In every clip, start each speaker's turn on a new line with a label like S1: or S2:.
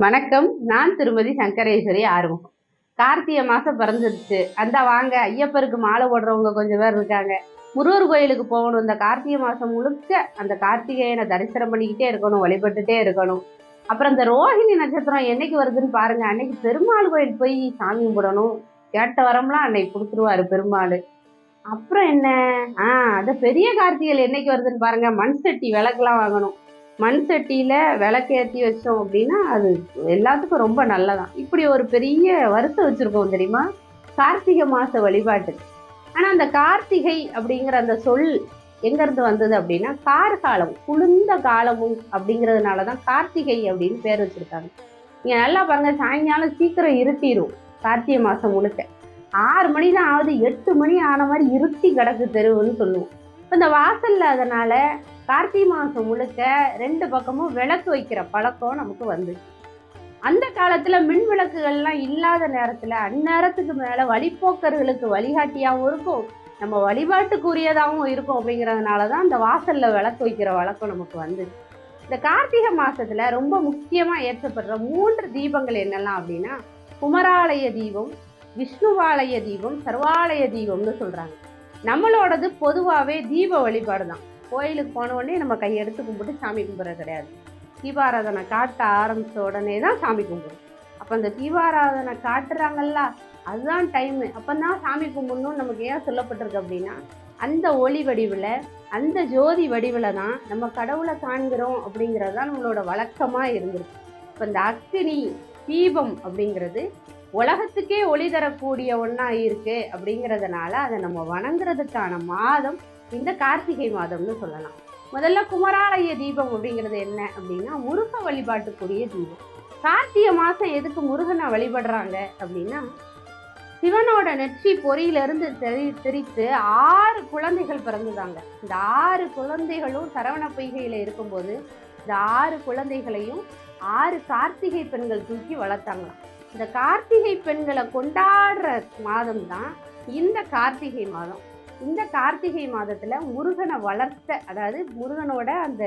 S1: வணக்கம். நான் திருமதி சங்கரேஸ்வரி ஆறுமுகம். கார்த்திகை மாதம் பிறந்துருச்சு. அந்த வாங்க. ஐயப்பருக்கு மாலை போடுறவங்க கொஞ்சம் பேர் இருக்காங்க. முருகர் கோயிலுக்கு போகணும். இந்த கார்த்திகை மாதம் முழுக்க அந்த கார்த்திகேயனை தரிசனம் பண்ணிக்கிட்டே இருக்கணும். வழிபட்டுட்டே இருக்கணும். அப்புறம் இந்த ரோஹிணி நட்சத்திரம் என்னைக்கு வருதுன்னு பாருங்க. அன்னைக்கு பெருமாள் கோயில் போய் சாமி கும்பிடணும். கேட்ட வரம்லாம் அன்னைக்கு கொடுத்துருவாரு பெருமாள். அப்புறம் என்ன? ஆ அது பெரிய கார்த்திகை என்னைக்கு வருதுன்னு பாருங்க. மண் சட்டி விளக்குலாம் வாங்கணும். மண் சட்டியில் விளக்கேற்றி வச்சோம் அப்படின்னா அது எல்லாத்துக்கும் ரொம்ப நல்லதான். இப்படி ஒரு பெரிய வருஷம் வச்சுருக்கோம் தெரியுமா? கார்த்திகை மாத வழிபாட்டுக்கு ஆனால் அந்த கார்த்திகை அப்படிங்கிற அந்த சொல் எங்கேருந்து வந்தது அப்படின்னா கார் காலம் குளிர்ந்த காலமும் அப்படிங்கிறதுனால தான் கார்த்திகை அப்படின்னு பேர் வச்சுருக்காங்க. நீங்கள் நல்லா பாருங்கள் சாயங்காலம் சீக்கிரம் இருட்டிடும் கார்த்திகை மாதம் முழுக்க. ஆறு மணி தான் ஆகுது எட்டு மணி ஆன மாதிரி இருட்டி கிடக்கு தெருவுன்னு சொல்லுவோம். இப்போ இந்த வாசலில் அதனால் கார்த்திகை மாதம் முழுக்க ரெண்டு பக்கமும் விளக்கு வைக்கிற பழக்கம் நமக்கு வந்து அந்த காலத்தில் மின் விளக்குகள்லாம் இல்லாத நேரத்தில் அந்நேரத்துக்கு மேலே வழிப்போக்கர்களுக்கு வழிகாட்டியாகவும் இருக்கும். நம்ம வழிபாட்டுக்குரியதாகவும் இருக்கும் அப்படிங்கிறதுனால தான் அந்த வாசலில் விளக்கு வைக்கிற வழக்கம் நமக்கு வந்து இந்த கார்த்திகை மாதத்தில் ரொம்ப முக்கியமாக ஏற்றப்படுற மூன்று தீபங்கள் என்னெல்லாம் அப்படின்னா குமராலய தீபம் விஷ்ணுவாலய தீபம் சர்வாலய தீபம்னு சொல்கிறாங்க நம்மளோடது பொதுவாகவே தீப வழிபாடு தான் கோயிலுக்கு போன உடனே நம்ம கையெடுத்து கும்பிட்டு சாமி கும்பிட்றது கிடையாது. தீபாராதனை காட்ட ஆரம்பித்த உடனே தான் சாமி கும்பிடும் அப்போ அந்த தீபாராதனை காட்டுறாங்கல்ல அதுதான் டைமு அப்போ தான் சாமி கும்பிடணும்னு நமக்கு ஏன் சொல்லப்பட்டிருக்கு அப்படின்னா அந்த ஒளி வடிவில் அந்த ஜோதி வடிவில் தான் நம்ம கடவுளை காண்கிறோம் அப்படிங்கிறது தான் நம்மளோட வழக்கமாக இருந்திருக்கு. இப்போ இந்த அக்னி தீபம் அப்படிங்கிறது உலகத்துக்கே ஒளி தரக்கூடிய ஒன்றா இருக்கு அப்படிங்கிறதுனால அதை நம்ம வணங்குறதுக்கான மாதம் இந்த கார்த்திகை மாதம்னு சொல்லலாம். முதல்ல குமராலய தீபம் அப்படிங்கிறது என்ன அப்படின்னா முருக வழிபாட்டுக்குரிய தீபம். கார்த்திகை மாதம் எதுக்கு முருகனை வழிபடுறாங்க அப்படின்னா சிவனோட நெற்றி பொறியிலிருந்து தெரி தெரித்து ஆறு குழந்தைகள் பிறந்துதாங்க. இந்த ஆறு குழந்தைகளும் சரவண பொய்கையில் இருக்கும்போது இந்த ஆறு குழந்தைகளையும் ஆறு கார்த்திகை பெண்கள் தூக்கி வளர்த்தாங்களாம். இந்த கார்த்திகை பெண்களை கொண்டாடுற மாதம் தான் இந்த கார்த்திகை மாதம். இந்த கார்த்திகை மாதத்தில் முருகனை வளர்த்த அதாவது முருகனோட அந்த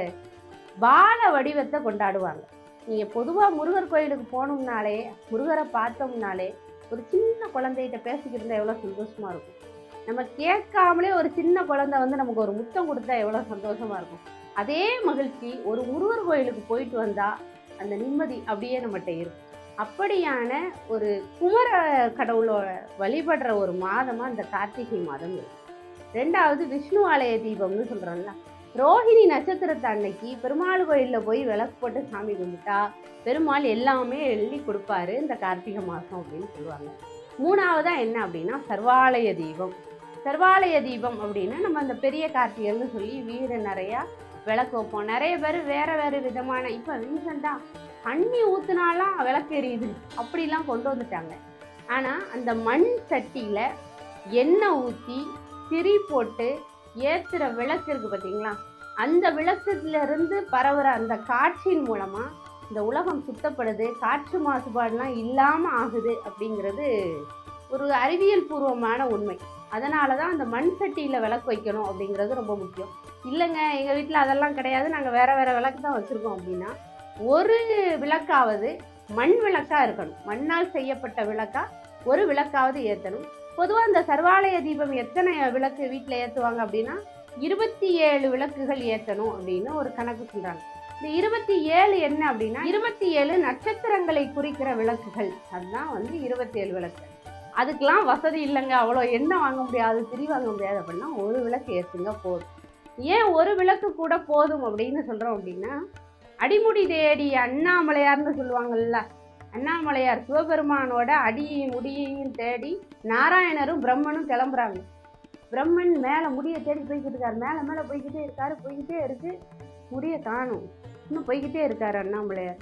S1: பால வடிவத்தை கொண்டாடுவாங்க. நீங்கள் பொதுவாக முருகர் கோயிலுக்கு போனோம்னாலே முருகரை பார்த்தோம்னாலே ஒரு சின்ன குழந்தைகிட்ட பேசிக்கிட்டு இருந்தால் எவ்வளோ சந்தோஷமாக இருக்கும். நம்ம கேட்காமலே ஒரு சின்ன குழந்தை வந்து நமக்கு ஒரு முத்தம் கொடுத்தா எவ்வளோ சந்தோஷமாக இருக்கும். அதே மகிழ்ச்சி ஒரு முருகர் கோயிலுக்கு போயிட்டு வந்தால் அந்த நிம்மதி அப்படியே நம்மகிட்ட இருக்கும். அப்படியான ஒரு குமர கடவுளோட வழிபடுற ஒரு மாதமாக இந்த கார்த்திகை மாதம் இருக்கு. ரெண்டாவது விஷ்ணு ஆலய தீபம்னு சொல்கிறோம்ல ரோஹிணி நட்சத்திரத்தை அன்னைக்கு பெருமாள் கோயிலில் போய் விளக்கு போட்டு சாமி கும்பிட்டா பெருமாள் எல்லாமே எழுதி கொடுப்பாரு இந்த கார்த்திகை மாதம் அப்படின்னு சொல்லுவாங்க. மூணாவதாக என்ன அப்படின்னா சர்வாலய தீபம். சர்வாலய தீபம் அப்படின்னா நம்ம அந்த பெரிய கார்த்திகைன்னு சொல்லி வீடு நிறையா விளக்கு வைப்போம். நிறைய பேர் வேறு வேறு விதமான இப்போ ரீசெண்டாக தண்ணி ஊற்றுனாலாம் விளக்கு எரியுது. அப்படிலாம் கொண்டு வந்துட்டாங்க. ஆனால் அந்த மண் சட்டியில் எண்ணெய் ஊற்றி திரி போட்டு ஏற்றுற விளக்கு இருக்குது பார்த்தீங்களா அந்த விளக்குல பரவுற அந்த காற்றின் மூலமாக இந்த உலகம் சுத்தப்படுது. காற்று மாசுபாடுலாம் இல்லாமல் ஆகுது அப்படிங்கிறது ஒரு அறிவியல் பூர்வமான உண்மை. அதனால தான் அந்த மண் சட்டியில் விளக்கு வைக்கணும் அப்படிங்கிறது ரொம்ப முக்கியம். இல்லைங்க எங்கள் வீட்டில் அதெல்லாம் கிடையாது. நாங்கள் வேறு வேறு விளக்கு தான் வச்சுருக்கோம் அப்படின்னா ஒரு விளக்காவது மண் விளக்காக இருக்கணும். மண்ணால் செய்யப்பட்ட விளக்காக ஒரு விளக்காவது ஏற்றணும் பொதுவாக இந்த சர்வாலய தீபம் எத்தனை விளக்கு வீட்டில் ஏற்றுவாங்க அப்படின்னா இருபத்தி ஏழு விளக்குகள் ஏற்றணும் அப்படின்னு ஒரு கணக்கு சொல்கிறாங்க இந்த இருபத்தி ஏழு என்ன அப்படின்னா இருபத்தி ஏழு நட்சத்திரங்களை குறிக்கிற விளக்குகள். அதுதான் வந்து இருபத்தி ஏழு விளக்கு. அதுக்கெலாம் வசதி இல்லைங்க. அவ்வளோ எண்ணெய் வாங்க முடியாது திரி வாங்க முடியாது அப்படின்னா ஒரு விளக்கு ஏற்றுங்க போதும். ஏன் ஒரு விளக்கு கூட போதும் அப்படின்னு சொல்கிறோம் அப்படின்னா அடிமுடி தேடி அண்ணாமலையார்னு சொல்லுவாங்கல்ல அண்ணாமலையார் சிவபெருமானோட அடியையும் முடியையும் தேடி நாராயணரும் பிரம்மனும் கிளம்புறாங்க. பிரம்மன் மேலே முடியை தேடி போய்கிட்டு இருக்காரு. மேலே மேலே போய்கிட்டே இருக்காரு போய்கிட்டே இருக்கு. முடியை காணும். இன்னும் போய்கிட்டே இருக்காரு அண்ணாமலையார்.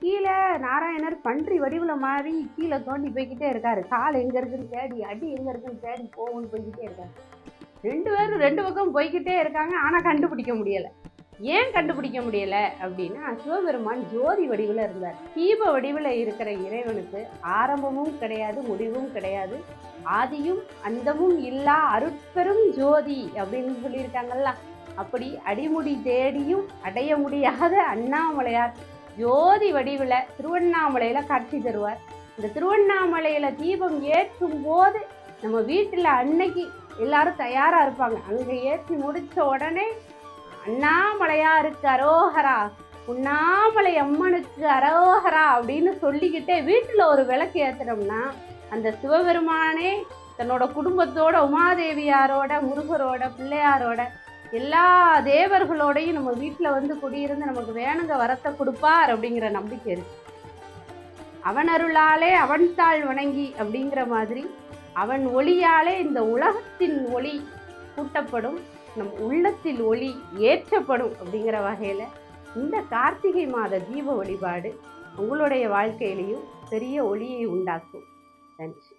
S1: கீழே நாராயணர் பன்றி வடிவில் மாறி கீழே தோண்டி போய்கிட்டே இருக்காரு. கால் எங்கே இருக்குன்னு தேடி அடி எங்கே இருக்குன்னு தேடி போகும்னு போய்கிட்டே இருக்காரு. ரெண்டு பேரும் ரெண்டு பக்கம் போய்கிட்டே இருக்காங்க ஆனால் கண்டுபிடிக்க முடியலை. ஏன் கண்டுபிடிக்க முடியல அப்படின்னா சிவபெருமான் ஜோதி வடிவில் இருந்தார். தீப வடிவில் இருக்கிற இறைவனுக்கு ஆரம்பமும் கிடையாது முடிவும் கிடையாது. ஆதியும் அந்தமும் இல்லா அருட்பெரும் ஜோதி அப்படின்னு சொல்லியிருக்காங்கல்ல. அப்படி அடிமுடி தேடியும் அடைய முடியாத அண்ணாமலையார் ஜோதி வடிவில் திருவண்ணாமலையில் காட்சி தருவார். இந்த திருவண்ணாமலையில் தீபம் ஏற்றும் போது நம்ம வீட்டில் அன்னைக்கு எல்லாரும் தயாராக இருப்பாங்க. அங்கே ஏற்றி முடித்த உடனே அண்ணாமலையாருக்கு அரோகரா உண்ணாமலை அம்மனுக்கு அரோகரா அப்படின்னு சொல்லிக்கிட்டே வீட்டில் ஒரு விளக்கு ஏற்றுனோம்னா அந்த சிவபெருமானே தன்னோட குடும்பத்தோட உமாதேவியாரோட முருகரோட பிள்ளையாரோட எல்லா தேவர்களோடையும் நம்ம வீட்டில் வந்து குடியிருந்து நமக்கு வேணுங்க வரத்தை கொடுப்பார் அப்படிங்கிற நம்பிக்கை இருக்கு. அவன் அருளாலே அவன் தாழ் வணங்கி அப்படிங்கிற மாதிரி அவன் ஒளியாலே இந்த உலகத்தின் ஒளி கூட்டப்படும் நம் உள்ளத்தில் ஒளி ஏற்றப்படும் அப்படிங்கிற வகையில் இந்த கார்த்திகை மாத தீப வழிபாடு உங்களுடைய வாழ்க்கையிலையும் பெரிய ஒளியை உண்டாக்கும். நன்றி.